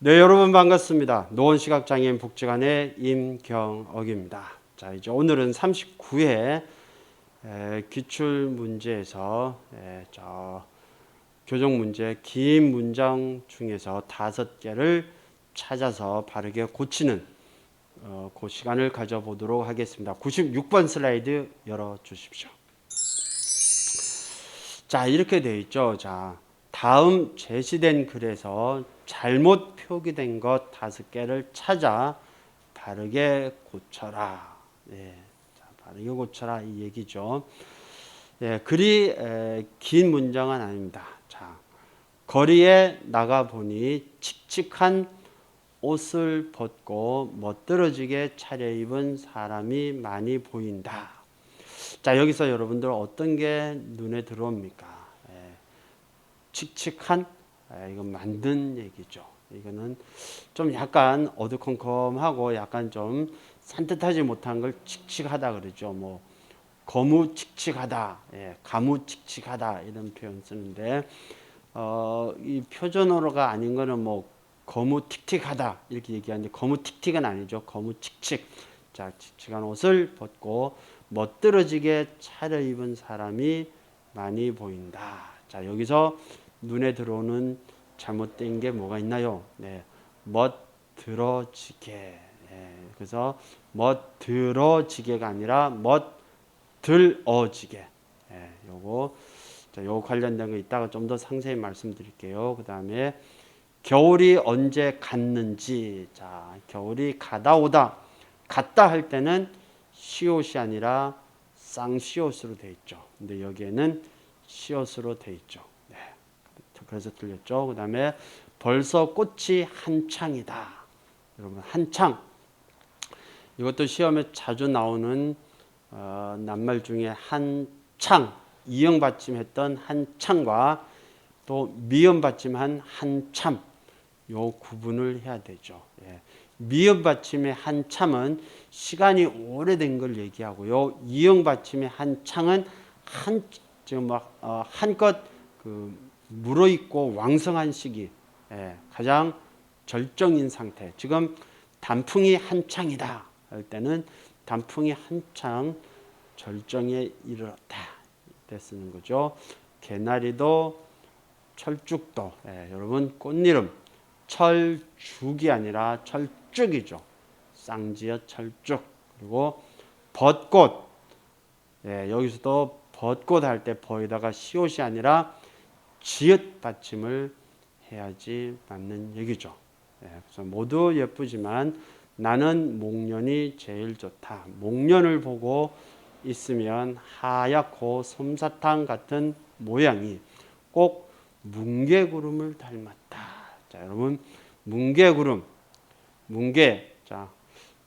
네, 여러분 반갑습니다. 노원 시각장애인 복지관의 임경억입니다. 자, 이제 오늘은 39회 에, 기출 문제에서 에, 저 교정 문제 긴 문장 중에서 다섯 개를 찾아서 바르게 고치는 어, 그 시간을 가져보도록 하겠습니다. 96번 슬라이드 열어 주십시오. 자, 이렇게 돼 있죠. 자, 다음 제시된 글에서 잘못 표기된 것 다섯 개를 찾아 바르게 고쳐라. 예, 자, 바르게 고쳐라 이 얘기죠. 예, 글이 에, 긴 문장은 아닙니다. 자, 거리에 나가 보니 칙칙한 옷을 벗고 멋들어지게 차려입은 사람이 많이 보인다. 자, 여기서 여러분들 어떤 게 눈에 들어옵니까? 예, 칙칙한 예, 이건 만든 얘기죠. 이거는 좀 약간 어두컴컴하고 약간 좀 산뜻하지 못한 걸 칙칙하다 그러죠. 뭐 거무칙칙하다, 예, 가무칙칙하다 이런 표현 쓰는데 어, 이 표준어가 아닌 거는 뭐 거무틱틱하다 이렇게 얘기하는데 거무틱틱은 아니죠. 거무칙칙. 자, 칙칙한 옷을 벗고 멋들어지게 차려입은 사람이 많이 보인다. 자, 여기서 눈에 들어오는 잘못된 게 뭐가 있나요? 네, 멋들어지게. 예, 그래서 멋들어지게가 아니라 멋들어지게. 예, 요거 자, 요 관련된 거 이따가 좀 더 상세히 말씀드릴게요. 그 다음에 겨울이 언제 갔는지, 자, 겨울이 가다 오다, 갔다 할 때는 시옷이 아니라 쌍시옷으로 돼 있죠. 근데 여기에는 시옷으로 돼 있죠. 네. 그래서 틀렸죠. 그 다음에 벌써 꽃이 한창이다. 여러분, 한창. 이것도 시험에 자주 나오는 어, 낱말 중에 한창, 이형 받침했던 한창과 또 미음 받침한 한참 요 구분을 해야 되죠. 예. 미음 받침의 한참은 시간이 오래된 걸 얘기하고요. 이형 받침의 한창은 한 지금 막 어, 한껏 그 물어 있고 왕성한 시기, 예. 가장 절정인 상태. 지금 단풍이 한창이다 할 때는 단풍이 한창 절정에 이르렀다. 때 쓰는 거죠. 개나리도 철쭉도 예, 여러분 꽃이름 철죽이 아니라 철쭉이죠. 쌍지어 철쭉 그리고 벚꽃 예, 여기서도 벚꽃 할 때 버에다가 시옷이 아니라 지읒 받침을 해야지 맞는 얘기죠. 예, 그래서 모두 예쁘지만 나는 목련이 제일 좋다. 목련을 보고 있으면 하얗고 솜사탕 같은 모양이 꼭 뭉게구름을 닮았다. 자, 여러분 뭉게구름, 뭉게, 자,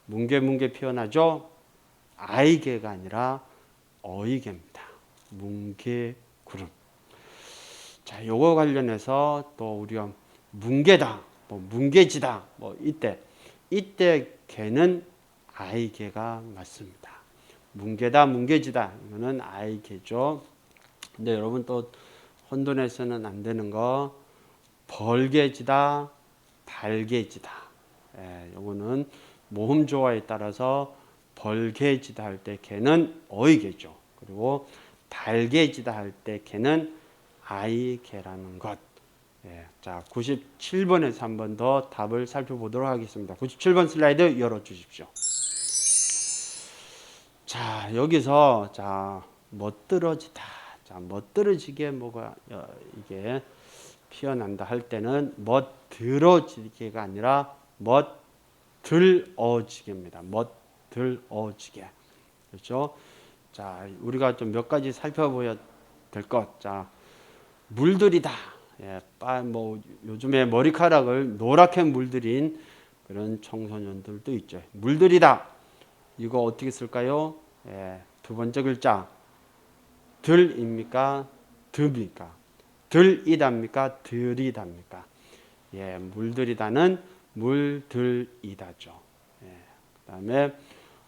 뭉게뭉게 표현하죠. 아이개가 아니라 어이개입니다. 뭉게구름. 자, 요거 관련해서 또 우리가 뭉게다, 뭐 뭉게지다, 뭐 이때 이때 개는 아이 개가 맞습니다. 뭉게다, 뭉게지다 이거는 아이 개죠. 근데 여러분 또 혼돈해서는 안 되는 거 벌개지다, 발개지다. 예, 요거는 모음 조화에 따라서 벌개지다 할 때 개는 어이개죠. 그리고 발개지다 할 때 개는 아이개라는 것. 예, 자, 97번에서 한 번 더 답을 살펴보도록 하겠습니다. 97번 슬라이드 열어 주십시오. 자, 여기서 자, 멋들어지다. 자, 멋들어지게 뭐가 어, 이게 피어난다 할 때는 멋들어지게가 아니라 멋들어지게입니다. 멋들어지게. 그렇죠? 자, 우리가 좀 몇 가지 살펴봐야 될 것. 자, 물들이다. 예, 빠, 뭐 요즘에 머리카락을 노랗게 물들인 그런 청소년들도 있죠. 물들이다. 이거 어떻게 쓸까요? 예, 두 번째 글자 들입니까? 듭니까? 들이답니까? 들이답니까? 예, 물들이다는 물들이다죠. 예, 그 다음에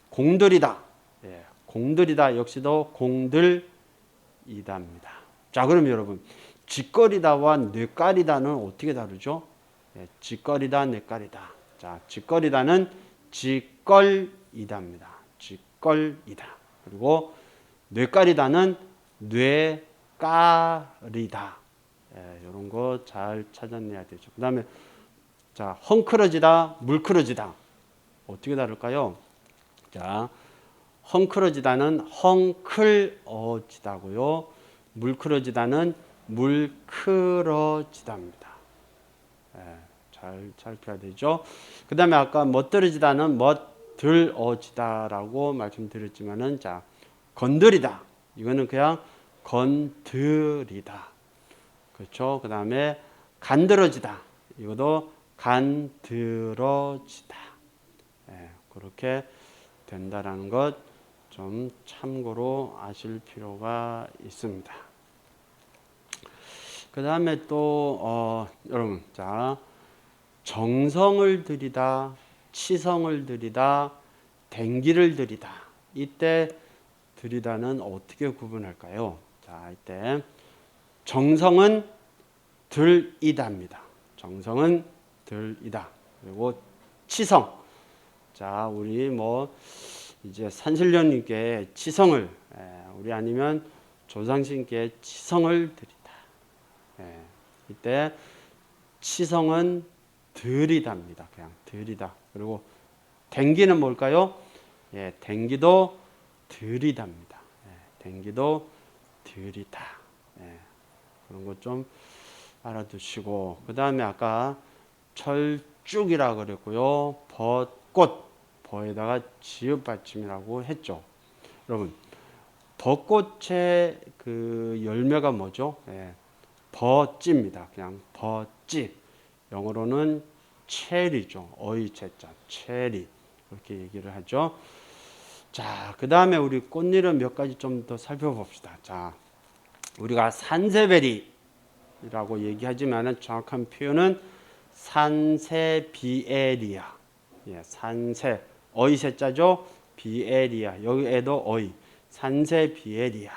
공들이다. 예, 공들이다 역시도 공들이답니다. 자, 그럼 여러분, 짓거리다와 뇌까리다는 어떻게 다르죠? 예, 직거리다, 뇌거리다. 자, 직거리다는 직걸이다입니다. 직걸이다. 그리고 뇌거리다는 뇌까리다. 예, 이런 거 잘 찾아내야 되죠. 그 다음에 자, 헝클어지다, 물클어지다. 어떻게 다를까요? 자, 헝클어지다는 헝클어지다고요. 물클어지다는 물클어지다입니다. 예, 잘 살펴야 되죠. 그 다음에 아까 멋들어지다는 멋들어지다라고 말씀드렸지만은 자, 건드리다. 이거는 그냥 건드리다. 그렇죠. 그 다음에 간드러지다. 이것도 간드러지다. 예, 그렇게 된다라는 것 좀 참고로 아실 필요가 있습니다. 그 다음에 또 어, 여러분 자 정성을 들이다, 치성을 들이다, 댕기를 들이다. 이때 들이다는 어떻게 구분할까요? 자 이때 정성은 들이다입니다. 정성은 들이다. 그리고 치성. 자, 우리 뭐 이제 산신령님께 치성을 예, 우리 아니면 조상신께 치성을 드리다. 예, 이때 치성은 들이다입니다. 그냥 들이다. 그리고 댕기는 뭘까요? 예, 댕기도 들이다입니다. 예, 댕기도 들이다. 예, 그런 것 좀 알아두시고 그 다음에 아까 철쭉이라 그랬고요. 벚꽃 버에다가 지읒 받침이라고 했죠. 여러분 벚꽃의 그 열매가 뭐죠? 예, 버찌입니다. 그냥 버찌. 영어로는 체리죠. 어이체자 체리 그렇게 얘기를 하죠. 자, 그 다음에 우리 꽃일은 몇 가지 좀 더 살펴봅시다. 자, 우리가 산세베리라고 얘기하지만 정확한 표현은 산세비에리아. 예, 산세 어이세자죠. 비에리아 여기에도 어이 산세비에리아.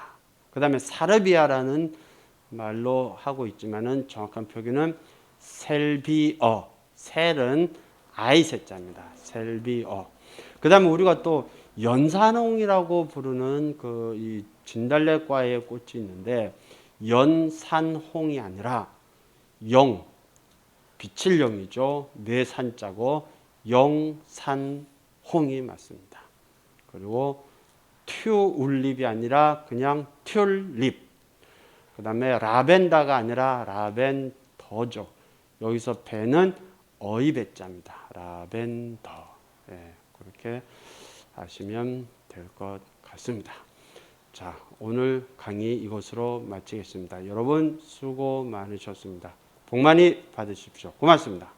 그 다음에 사르비아라는 말로 하고 있지만은 정확한 표기는 셀비어. 셀은 아이세자입니다. 셀비어. 그 다음에 우리가 또 연산홍이라고 부르는 그 이 진달래과의 꽃이 있는데 연산홍이 아니라 영 빛을 영이죠. 네 산자고 영산홍이 맞습니다. 그리고 튜울립이 아니라 그냥 튤립. 그 다음에 라벤더가 아니라 라벤더죠. 여기서 배는 어이 배자입니다. 라벤더. 예, 그렇게 하시면 될 것 같습니다. 자, 오늘 강의 이것으로 마치겠습니다. 여러분 수고 많으셨습니다. 복 많이 받으십시오. 고맙습니다.